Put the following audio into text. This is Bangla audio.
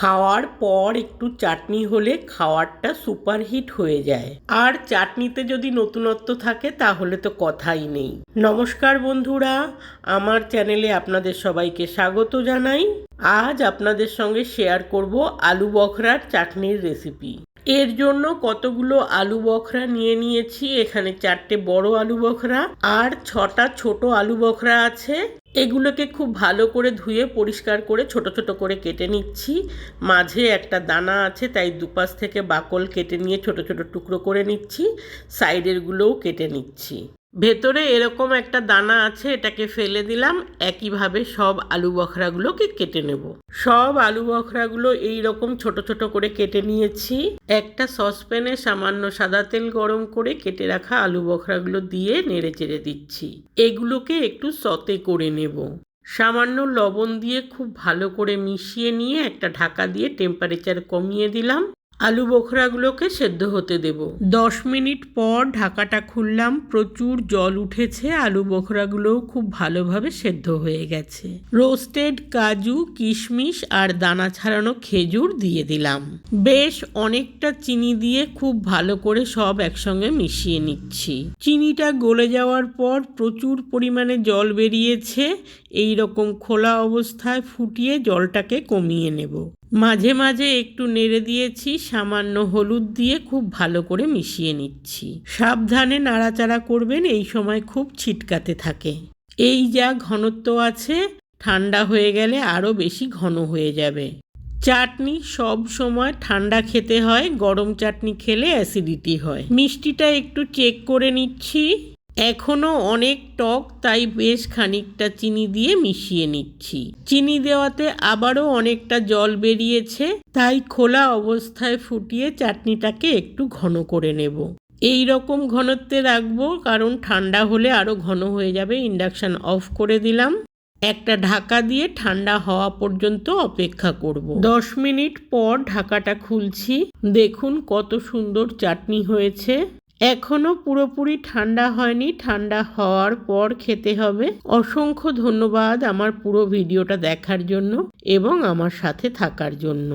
খাওয়ার পর একটু চাটনি হলে খাওয়ারটা সুপারহিট হয়ে যায়। আর চাটনিতে যদি নতুনত্ব থাকে তাহলে তো কথাই নেই। নমস্কার বন্ধুরা, আমার চ্যানেলে আপনাদের সবাইকে স্বাগত জানাই। আজ আপনাদের সঙ্গে শেয়ার করব আলু বখরার চাটনির রেসিপি। এর জন্য কতগুলো আলু বখরা নিয়ে নিয়েছি। এখানে চারটে বড় আলু বখরা আর ছটা ছোট আলু বখরা আছে। এগুলোকে খুব ভালো করে ধুয়ে পরিষ্কার করে ছোট ছোট করে কেটে নিচ্ছি। মাঝে একটা দানা আছে, তাই দুপাশ থেকে বাকল কেটে নিয়ে ছোট ছোট টুকরো করে নিচ্ছি। সাইডেরগুলোও কেটে নিচ্ছি। ভেতরে এরকম একটা দানা আছে, এটাকে ফেলে দিলাম। একইভাবে সব আলু বখরাগুলোকে কেটে নেব? সব আলু বখরাগুলো এই রকম ছোট ছোট করে কেটে নিয়েছি। একটা সসপ্যানে সামান্য সাদা তেল গরম করে কেটে রাখা আলু বখরাগুলো দিয়ে নেড়ে চেড়ে দিচ্ছি। এগুলোকে একটু সতে করে নেব। সামান্য লবণ দিয়ে খুব ভালো করে মিশিয়ে নিয়ে একটা ঢাকা দিয়ে টেম্পারেচার কমিয়ে দিলাম। আলু বোখরাগুলোকে সেদ্ধ হতে দেব। দশ মিনিট পর ঢাকাটা খুললাম, প্রচুর জল উঠেছে, আলু বোখরাগুলোও খুব ভালোভাবে সেদ্ধ হয়ে গেছে। রোস্টেড কাজু, কিশমিশ আর দানা ছাড়ানো খেজুর দিয়ে দিলাম। বেশ অনেকটা চিনি দিয়ে খুব ভালো করে সব একসঙ্গে মিশিয়ে নিচ্ছি। চিনিটা গলে যাওয়ার পর প্রচুর পরিমাণে জল বেরিয়েছে এই রকম খোলা অবস্থায় ফুটিয়ে জলটাকে কমিয়ে নেব। মাঝে মাঝে একটু নেড়ে দিয়েছি, সামান্য হলুদ দিয়ে খুব ভালো করে মিশিয়ে নিচ্ছি। সাবধানে নাড়াচাড়া করবেন, এই সময় খুব ছিটকাতে থাকে। এই যা ঘনত্ব আছে, ঠান্ডা হয়ে গেলে আরও বেশি ঘন হয়ে যাবে। চাটনি সব সময় ঠান্ডা খেতে হয়, গরম চাটনি খেলে অ্যাসিডিটি হয়। মিষ্টিটা একটু চেক করে নিচ্ছি। এখনও অনেক টক, তাই বেশ খানিকটা চিনি দিয়ে মিশিয়ে নিচ্ছি। চিনি দেওয়াতে আবারও অনেকটা জল বেরিয়েছে, তাই খোলা অবস্থায় ফুটিয়ে চাটনিটাকে একটু ঘন করে নেব। এই রকম ঘনত্বে রাখব, কারণ ঠান্ডা হলে আরও ঘন হয়ে যাবে, ইন্ডাকশান অফ করে দিলাম। একটা ঢাকা দিয়ে ঠান্ডা হওয়া পর্যন্ত অপেক্ষা করব। দশ মিনিট পর ঢাকাটা খুলছি। দেখুন কত সুন্দর চাটনি হয়েছে। এখনও পুরোপুরি ঠান্ডা হয়নি। ঠান্ডা হওয়ার পর খেতে হবে। অসংখ্য ধন্যবাদ আমার পুরো ভিডিওটা দেখার জন্য এবং আমার সাথে থাকার জন্য।